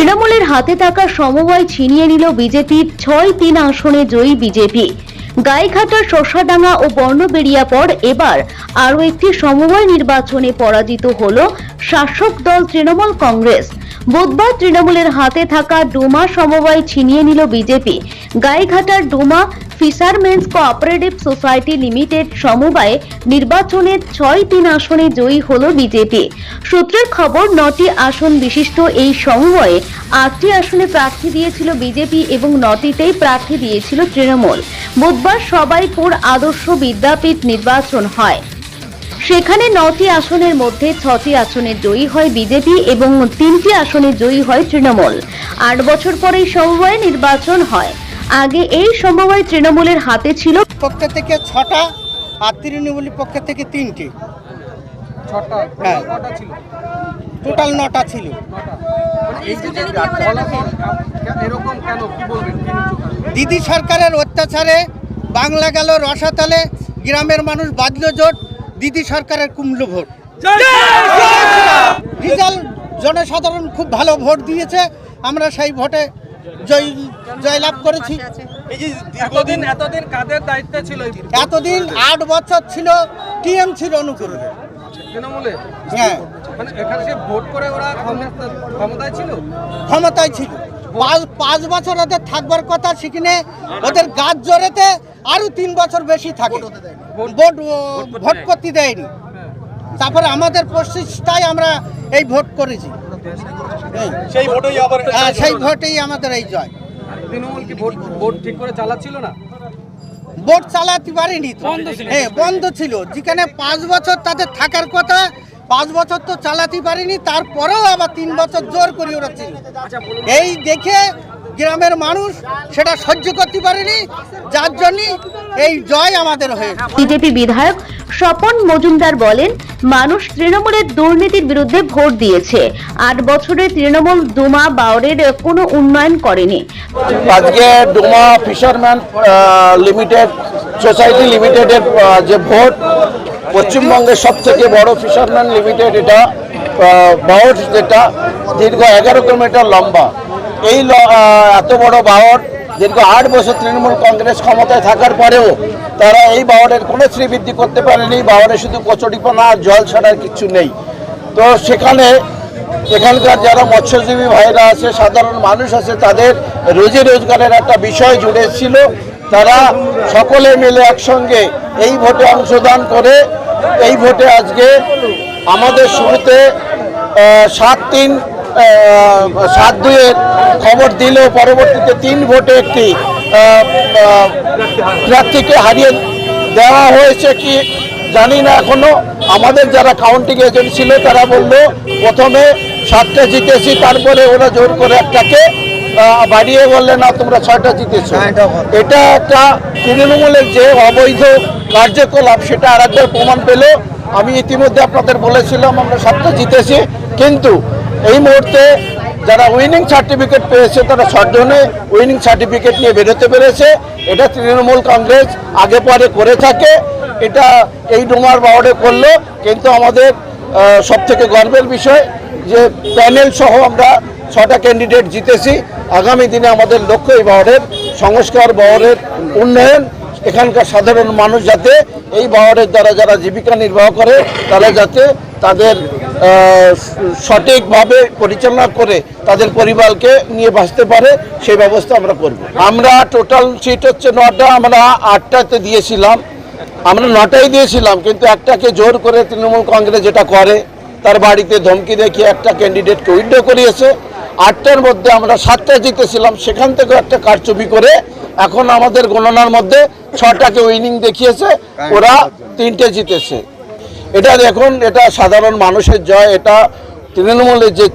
তৃণমূলের হাতে থাকা সমবায় ছিনিয়ে নিল বিজেপির ছয় তিন আসনে জয়ী বিজেপি। গাইঘাটার শশাডাঙ্গা ও বর্ণবেড়িয়া পর এবার আরও একটি সমবায় নির্বাচনে পরাজিত হল শাসক দল তৃণমূল কংগ্রেস। বুধবার তৃণমূলের হাতে থাকা ডোমা সমবায় ছিনিয়ে নিল BJP. গাইঘাটার Doma fishermen's cooperative society limited সমবায়ে নির্বাচনে ছয় তিন আসনে জয়ী হল বিজেপি। সূত্রের খবর, নটি আসন বিশিষ্ট এই সমবায়ে আটটি আসনে প্রার্থী দিয়েছিল বিজেপি এবং নটিতেই প্রার্থী দিয়েছিল তৃণমূল। বুধবার সবাইপুর আদর্শ বিদ্যাপীঠ নির্বাচন হয়। সেখানে নটি আসনের মধ্যে ছটি আসনে জয়ী হয় বিজেপি এবং তিনটি আসনে জয়ী হয় তৃণমূল। আট বছর পরে সমবায় নির্বাচন হয়। আগে এই সমবায় তৃণমূলের হাতে ছিল। পক্ষ থেকে ছটা আর তৃণমূলের পক্ষ থেকে তিনটি। ছটা? হ্যাঁ। টোটাল নটা ছিল। কারণ? দিদি সরকারের অত্যাচারে বাংলা গেল রসাতালে গ্রামের মানুষ বাদল জোট দিদি সরকারের কুমড়ো ভোট। রেজাল্ট জনসাধারণ খুব ভালো ভোট দিয়েছে আমরা সেই ভোটে জয় জয়লাভ করেছি। এতদিন কাদের দায়িত্বে ছিল এতদিন আট বছর ছিল টিএম ছিল অনুকূলে। হ্যাঁ। মানে এখানে ভোট করে ওরা ক্ষমতায় ছিল? ক্ষমতায় ছিল। পাঁচ পাঁচ বছর ওদের থাকবার কথা সেখানে ওদের গাছ জোরেতে আরও তিন বছর বেশি থাকে। ভোট ভোট করতে দেয়নি। তারপরে আমাদের প্রচেষ্টায় আমরা এই ভোট করেছি। সেই ভোটেই আবার হ্যাঁ, সেই ভোটেই আমাদের এই জয়। তৃণমূল কি ভোট ভোট ঠিক করে চালাচ্ছিল না? ভোট চালাতে পারিনি হ্যাঁ বন্ধ ছিল। যেখানে পাঁচ বছর তাদের থাকার কথা পাঁচ বছর তো চালাতে পারিনি তারপরেও আবার তিন বছর জোর করে ওরা এই দেখে গ্রামের মানুষ সেটা সহ্য করতে পারেনি যার জন্য এই জয় আমাদের হয়েছে। বিজেপি বিধায়ক স্বপন মজুমদার বলেন মানুষ তৃণমূলের দুর্নীতির বিরুদ্ধে ভোট দিয়েছে। আট বছরে তৃণমূল ডোমা বাউরের কোনো উন্নয়ন করেনি। আজকে ডোমা ফিশারম্যান লিমিটেড সোসাইটি লিমিটেডের যে ভোট, পশ্চিমবঙ্গের সব থেকে বড় ফিশারম্যান লিমিটেড এটা বাহর যেটা দীর্ঘ এগারো কিলোমিটার লম্বা। এই এত বড় বাহর দীর্ঘ আট বছর তৃণমূল কংগ্রেস ক্ষমতায় থাকার পরেও তারা এই বাহরের কোনো শ্রীবৃদ্ধি করতে পারেনি। বাহরে শুধু কচুরিপানা আর জল ছাড়ার কিছু নেই। তো সেখানে এখানকার যারা মৎস্যজীবী ভাইরা আছে, সাধারণ মানুষ আছে, তাদের রোজি রোজগারের একটা বিষয় জুড়ে ছিল। তারা সকলে মিলে একসঙ্গে এই ভোটে অংশদান করে, এই ভোটে আজকে আমাদের শুরুতে সাত তিন সাত দুইয়ের খবর দিলেও পরবর্তীতে তিন ভোটে একটি প্রার্থীকে হারিয়ে দেওয়া হয়েছে কি জানি না এখনও। আমাদের যারা কাউন্টিং এজেন্ট ছিল, তারা বলল, প্রথমে সাতটা জিতেছি, তারপরে ওরা জোর করে একটাকে বাড়িয়ে বললে না তোমরা ছয়টা জিতেছো। এটা একটা তৃণমূলের যে অবৈধ কার্যকলাপ সেটা আর প্রমাণ পেল। আমি ইতিমধ্যে আপনাদের বলেছিলাম আমরা সাতটা জিতেছি। কিন্তু এই মুহূর্তে যারা উইনিং সার্টিফিকেট পেয়েছে তারা ছজনে উইনিং সার্টিফিকেট নিয়ে বেরোতে পেরেছে। এটা তৃণমূল কংগ্রেস আগে পরে করে থাকে। এটা এই ডোমার বাওয়ার্ডে করল। কিন্তু আমাদের সব থেকে গর্বের বিষয় যে প্যানেল সহ আমরা ছটা ক্যান্ডিডেট জিতেছি। আগামী দিনে আমাদের লক্ষ্য এই বাওয়ার্ডের সংস্কার, বহরের উন্নয়ন, এখানকার সাধারণ মানুষ যাতে এই বাওয়ার্ডের দ্বারা যারা জীবিকা নির্বাহ করে, তারা যাতে তাদের সঠিকভাবে পরিচালনা করে, তাদের পরিবারকে নিয়ে বাঁচতে পারে, সেই ব্যবস্থা আমরা করব। আমরা টোটাল সিট হচ্ছে নটা, আমরা আটটাতে দিয়েছিলাম। আমরা নটাই দিয়েছিলাম, কিন্তু একটাকে জোর করে তৃণমূল কংগ্রেস যেটা করে, তার বাড়িতে ধমকি দেখিয়ে একটা ক্যান্ডিডেটকে উইথড্র করিয়েছে। আটটার মধ্যে আমরা সাতটা জিতেছিলাম, সেখান থেকে একটা কারচুপি করে এখন আমাদের গণনার মধ্যে ছটাকে উইনিং দেখিয়েছে, ওরা তিনটে জিতেছে। এটা দেখুন, এটা সাধারণ মানুষের জয়, এটা তৃণমূলের যে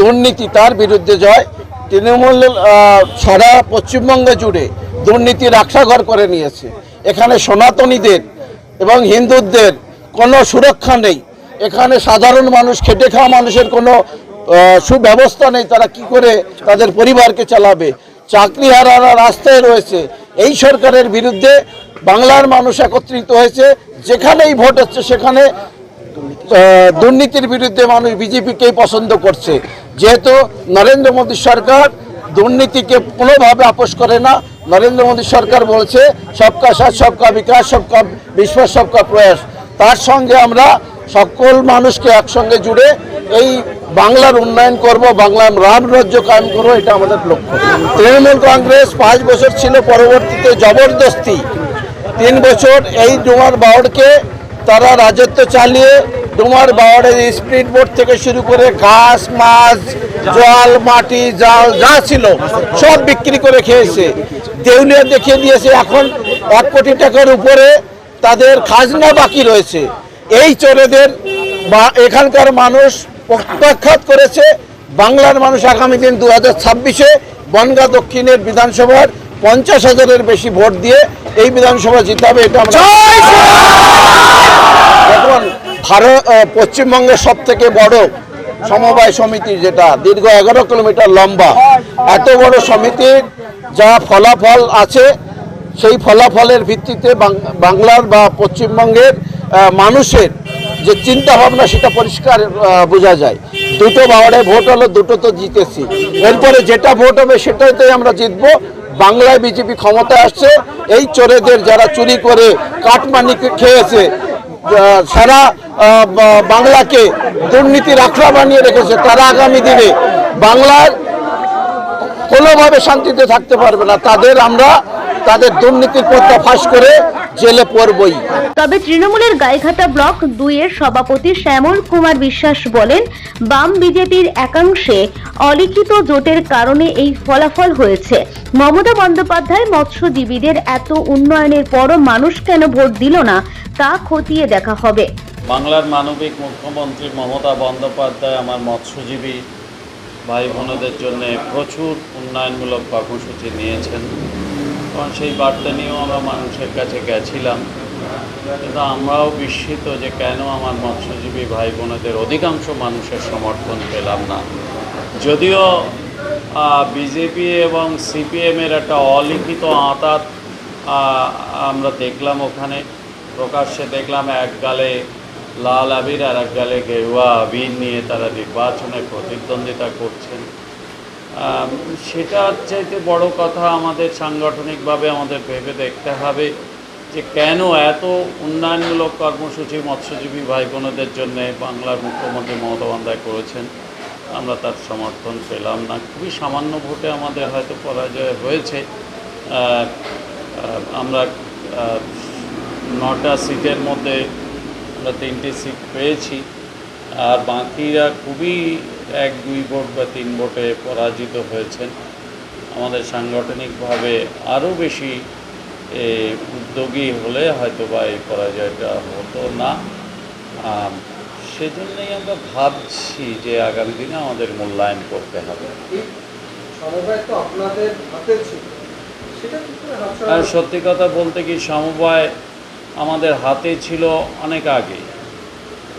দুর্নীতি, তার বিরুদ্ধে জয়। তৃণমূল সারা পশ্চিমবঙ্গে জুড়ে দুর্নীতি রাক্ষাঘর করে নিয়েছে। এখানে সনাতনীদের এবং হিন্দুদের কোনো সুরক্ষা নেই। এখানে সাধারণ মানুষ, খেটে খাওয়া মানুষের কোনো সুব্যবস্থা নেই, তারা কি করে তাদের পরিবারকে চালাবে? চাকরি চাকরিহারারা রাস্তায় রয়েছে। এই সরকারের বিরুদ্ধে বাংলার মানুষ একত্রিত হয়েছে। যেখানেই ভোট হচ্ছে, সেখানে দুর্নীতির বিরুদ্ধে মানুষ বিজেপিকেই পছন্দ করছে। যেহেতু নরেন্দ্র মোদী সরকার দুর্নীতিকে কোনোভাবে আপোষ করে না। নরেন্দ্র মোদী সরকার বলছে, সবকা সাথ, সবকা বিকাশ, সবকা বিশ্বাস সবকা প্রয়াস। তার সঙ্গে আমরা সকল মানুষকে একসঙ্গে জুড়ে এই বাংলার উন্নয়ন করব, বাংলার রাম রাজ্য কায়েম করব, এটা আমাদের লক্ষ্য। তৃণমূল কংগ্রেস পাঁচ বছর ছিল পরবর্তীতে জবরদস্তি। তিন বছর এই ডুমার বাওড়কে তারা রাজত্ব চালিয়ে ডুমার বাওড়ের স্পিড বোট থেকে শুরু করে ঘাস, মাছ, জল, মাটি, জাল, যা ছিল, সব বিক্রি করে খেয়েছে। দেউলিয়া দেখিয়ে দিয়েছে, এখন এক কোটি টাকার উপরে তাদের খাজনা বাকি রয়েছে। এই চোরেদের বা এখানকার মানুষ প্রত্যাখ্যাত করেছে বাংলার মানুষ আগামী দিন দু হাজার ছাব্বিশে বনগা দক্ষিণের বিধানসভার পঞ্চাশ হাজারের বেশি ভোট দিয়ে এই বিধানসভা জিতাবে এটা আমরা দেখুন ভারত পশ্চিমবঙ্গের সব থেকে বড় সমবায় সমিতি যেটা দীর্ঘ এগারো কিলোমিটার লম্বা। এত বড় সমিতির যা ফলাফল আছে সেই ফলাফলের ভিত্তিতে বাং- বাংলার বা পশ্চিমবঙ্গের মানুষের যে চিন্তা ভাবনা সেটা পরিষ্কার বোঝা যায়। দুটো বাওয়ারে ভোট হলো, দুটো তো জিতেছি। এরপরে যেটা ভোট হবে সেটাতেই আমরা জিতবো। বাংলায় বিজেপি ক্ষমতায় আসছে, এই চোরেদের যারা চুরি করে কাটমানি খেয়েছে সারা বাংলাকে দুর্নীতির আখড়া বানিয়ে রেখেছে, তারা আগামী দিনে বাংলার কোনোভাবে শান্তিতে থাকতে পারবে না। তাদের আমরা তাদের দুর্নীতির পথটা ফাঁস করে জেলে পড়বই। তবে তৃণমূলের গাইঘাটা ব্লক দুইয়ের সভাপতি শ্যামল কুমার বিশ্বাস বলেন বাম বিজেপির একাংশে অলিখিত জোটের কারণে এই ফলাফল হয়েছে। মমতা বন্দ্যোপাধ্যায় মৎস্যজীবীদের এত উন্নয়নের পরও মানুষ কেন ভোট দিল না তা খতিয়ে দেখা হবে। বাংলার মানবিক মুখ্যমন্ত্রী মমতা বন্দ্যোপাধ্যায় আমার মৎস্যজীবী ভাই বোনদের জন্য প্রচুর উন্নয়নমূলক কর্মসূচি নিয়েছেন। কারণ সেই বার্তা নিয়েও আমরা মানুষের কাছে গেছিলাম। কিন্তু আমরাও বিস্মিত যে কেন আমার মৎস্যজীবী ভাই বোনদের অধিকাংশ মানুষের সমর্থন পেলাম না। যদিও বিজেপি এবং সিপিএমের একটা অলিখিত আঁতাত আমরা দেখলাম ওখানে। প্রকাশ্যে দেখলাম এক গালে লাল আবির আর এক গালে গেরুয়া আবির নিয়ে তারা নির্বাচনে প্রতিদ্বন্দ্বিতা করছেন। সেটার চাইতে বড় কথা আমাদের সাংগঠনিকভাবে আমাদের ভেবে দেখতে হবে যে কেন এত উন্নয়নমূলক কর্মসূচি মৎস্যজীবী ভাই বোনদের জন্যে বাংলার মুখ্যমন্ত্রী মমতা বন্দ্যোপাধ্যায় করেছেন। আমরা তার সমর্থন পেলাম না। খুবই সামান্য ভোটে আমাদের হয়তো পরাজয় হয়েছে। আমরা নটা সিটের মধ্যে আমরা তিনটি সিট পেয়েছি। আর বাকিরা খুবই এক দুই ভোট বা তিন ভোটে পরাজিত হয়েছেন। আমাদের সাংগঠনিকভাবে আরও বেশি উদ্যোগী হলে হয়তো বা এই পরাজয়টা হতো না। সেজন্যই আমরা ভাবছি যে আগামী দিনে আমাদের মূল্যায়ন করতে হবে। সত্যি কথা বলতে কি সমবায় আমাদের হাতে ছিল অনেক আগে।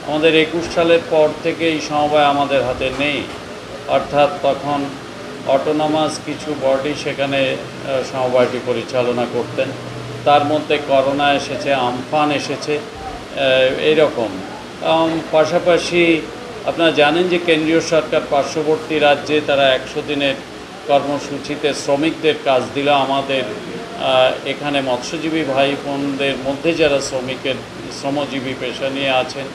আমাদের একুশ সালের পর থেকে এই সমবায় আমাদের হাতে নেই। অর্থাৎ তখন অটোনমাস কিছু বডি সেখানে সমবায়টি পরিচালনা করতেন। তার মধ্যে করোনা এসেছে, আমফান এসেছে এইরকম। পাশাপাশি আপনারা জানেন যে কেন্দ্রীয় সরকার পার্শ্ববর্তী রাজ্যে তারা একশো দিনের কর্মসূচিতে শ্রমিকদের কাজ দিল। আমাদের এখানে মৎস্যজীবী ভাই বোনদের মধ্যে যারা শ্রমিকের, শ্রমজীবী পেশা নিয়ে আছেন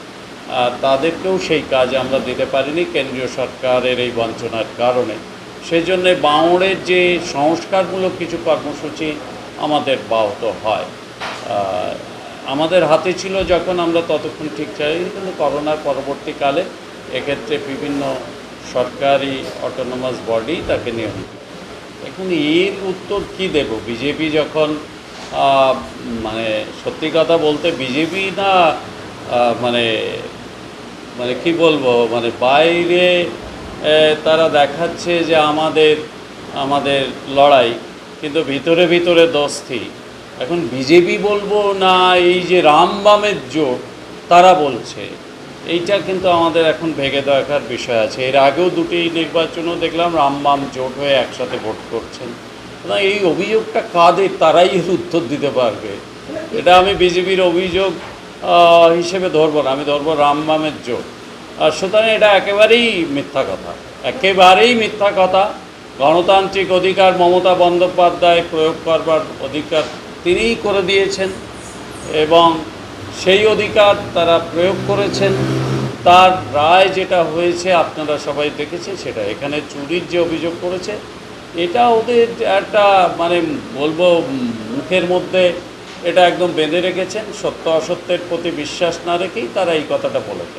তাদেরকেও সেই কাজ আমরা দিতে পারিনি কেন্দ্রীয় সরকারের এই বঞ্চনার কারণে। সেই জন্যে বাঁওড়ের যে সংস্কারমূলক কিছু কর্মসূচি আমাদের ব্যাহত হয়। আমাদের হাতে ছিল যখন আমরা ততক্ষণ ঠিক চাই কিন্তু করোনার পরবর্তীকালে এক্ষেত্রে বিভিন্ন সরকারি অটোনোমাস বডি তাকে নিয়ন্ত্রণ এখন এর উত্তর কি দেব? বিজেপি যখন মানে সত্যি কথা বলতে বিজেপি না মানে মানে কি বলব মানে বাইরে তারা দেখাচ্ছে যে আমাদের আমাদের লড়াই, কিন্তু ভিতরে ভিতরে দোস্তি। এখন বিজেপি বলব না, এই যে রামবামের জোট, তারা বলছে। এইটা কিন্তু আমাদের এখন ভেঙে দেখার বিষয় আছে। এর আগেও দুটি নির্বাচনও দেখলাম রামবাম জোট হয়ে একসাথে ভোট করছেন। এই অভিযোগটা কাদের? তারাই উত্তর দিতে পারবে। এটা আমি বিজেপির অভিযোগ হিসেবে ধরবো না, আমি ধরবো রামবামের জোট আর সুতরাং এটা একেবারেই মিথ্যা কথা, একেবারেই মিথ্যা কথা। গণতান্ত্রিক অধিকার মমতা বন্দ্যোপাধ্যায় প্রয়োগ করবার অধিকার তিনিই করে দিয়েছেন এবং সেই অধিকার তারা প্রয়োগ করেছেন। তার রায় যেটা হয়েছে, আপনারা সবাই দেখেছেন সেটা। এখানে চুরির যে অভিযোগ করেছে, এটা ওদের একটা মানে বলব মুখের মধ্যে এটা একদম বেঁধে রেখেছেন সত্য অসত্যের প্রতি বিশ্বাস না রেখেই তারা এই কথাটা বলেছেন।